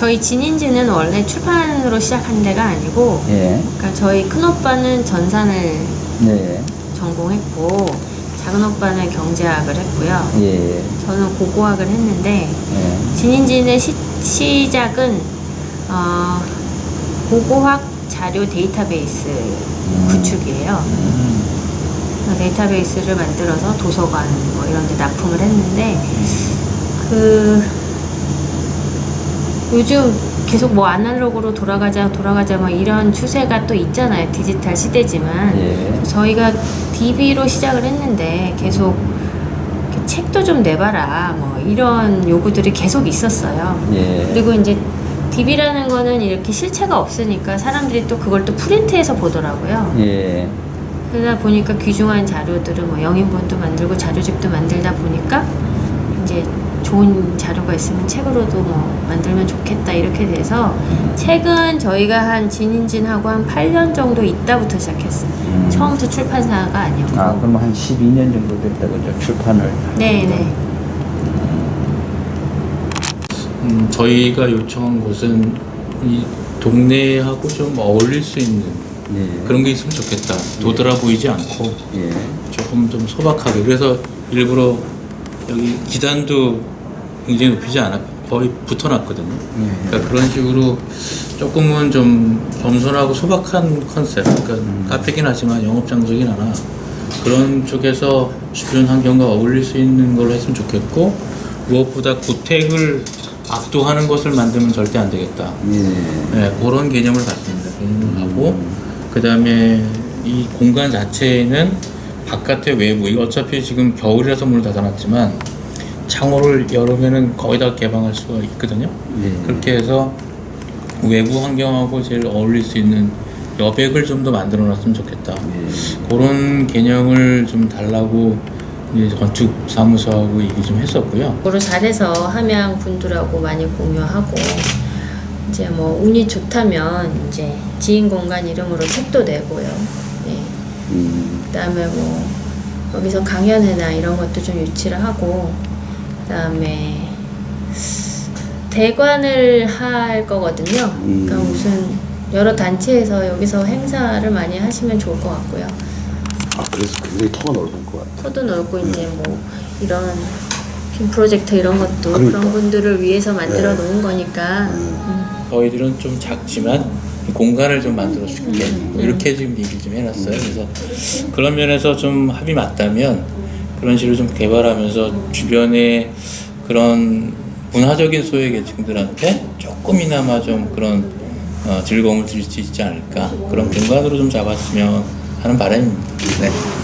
저희 진인지는 원래 출판으로 시작한 데가 아니고 예. 그러니까 저희 큰 오빠는 전산을 네. 전공했고 작은 오빠는 경제학을 했고요. 예. 저는 고고학을 했는데 예. 진인진의 시, 시작은 어, 고고학 자료 데이터베이스 구축이에요. 음. 그 데이터베이스를 만들어서 도서관 뭐 이런 데 납품을 했는데 그 요즘 계속 뭐 아날로그로 돌아가자 돌아가자 뭐 이런 추세가 또 있잖아요 디지털 시대지만 예. 저희가 DB로 시작을 했는데 계속 책도 좀 내봐라 뭐 이런 요구들이 계속 있었어요 예. 그리고 이제 DB라는 거는 이렇게 실체가 없으니까 사람들이 또 그걸 또 프린트해서 보더라고요 예. 그러다 보니까 귀중한 자료들을 뭐 영인본도 만들고 자료집도 만들다 보니까 이제 좋은 자료가 있으면 책으로도 뭐 만들면 좋겠다 이렇게 돼서 책은 저희가 한 진인진하고 한 8년 정도 있다부터 시작했어요. 음. 처음부터 출판사가 아니었고. 아, 그럼 한 12년 정도 됐다 그죠? 출판을. 네 네. 음, 저희가 요청한 곳은 이 동네하고 좀 어울릴 수 있는 예. 그런 게 있으면 좋겠다. 도드라 보이지 않고 예. 조금 좀 소박하게. 그래서 일부러 여기 기단도 굉장히 높이지 않아 거의 붙어놨거든요. 예. 그러니까 그런 식으로 조금은 좀 겸손하고 소박한 컨셉. 그러니까 카페긴 하지만 영업 장소긴 하나 그런 쪽에서 주변 환경과 어울릴 수 있는 걸로 했으면 좋겠고 무엇보다 구택을 압도하는 것을 만들면 절대 안 되겠다. 예. 네, 그런 개념을 갖습니다. 개념을 하고 그 다음에 이 공간 자체에는 바깥의 외부 어차피 지금 겨울이라서 문을 닫아놨지만 창호를 열으면은 거의 다 개방할 수가 있거든요. 예. 그렇게 해서 외부 환경하고 제일 어울릴 수 있는 여백을 좀 더 만들어 놨으면 좋겠다. 예. 그런 개념을 좀 달라고 이제 건축 사무소하고 얘기 좀 했었고요. 고로 잘해서 함양 분들하고 많이 공유하고 이제 뭐 운이 좋다면 이제 지인 공간 이름으로 책도 내고요. 예. 음. 그다음에 뭐 여기서 강연회나 이런 것도 좀 유치를 하고 그다음에 대관을 할 거거든요. 음. 그러니까 무슨 여러 단체에서 여기서 행사를 많이 하시면 좋을 것 같고요. 아 그래서 굉장히 터가 넓을 것 같아. 터도 넓고 이제 뭐 이런 빔 프로젝트 이런 것도 그 그러니까. 런 분들을 위해서 만들어 네. 놓은 거니까 음. 저희들은 좀 작지만 이 공간을 좀 만들어 줄게 뭐 이렇게 지금 얘기를 좀 해놨어요. 그래서 그런 면에서 좀 합이 맞다면 그런 식으로 좀 개발하면서 주변에 그런 문화적인 소외 계층들한테 조금이나마 좀 그런 어, 즐거움을 드릴 수 있지 않을까 그런 공간으로 좀 잡았으면 하는 바람입니다. 네.